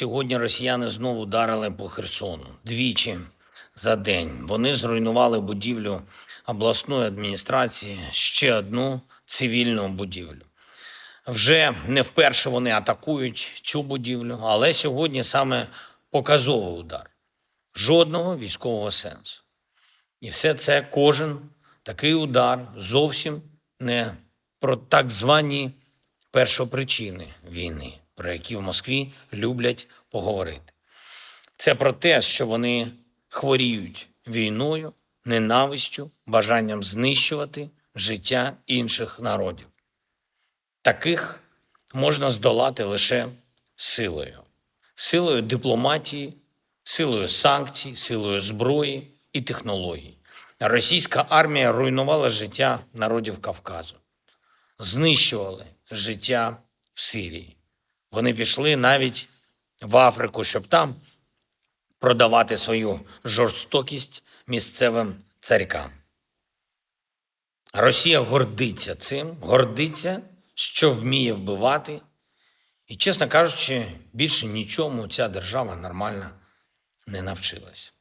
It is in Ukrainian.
сьогодні росіяни знову ударили по Херсону двічі за день. Вони зруйнували будівлю обласної адміністрації, ще одну цивільну будівлю. Вже не вперше вони атакують цю будівлю, але сьогодні саме показовий удар. Жодного військового сенсу. І все це кожен такий удар зовсім не про так звані першопричини війни, про які в Москві люблять поговорити. Це про те, що вони хворіють війною, ненавистю, бажанням знищувати життя інших народів. Таких можна здолати лише силою, силою дипломатії, силою санкцій, силою зброї і технологій. Російська армія руйнувала життя народів Кавказу, знищували життя в Сирії. Вони пішли навіть в Африку, щоб там продавати свою жорстокість місцевим царькам. Росія гордиться цим, гордиться, що вміє вбивати. І, чесно кажучи, більше нічому ця держава нормально не навчилась.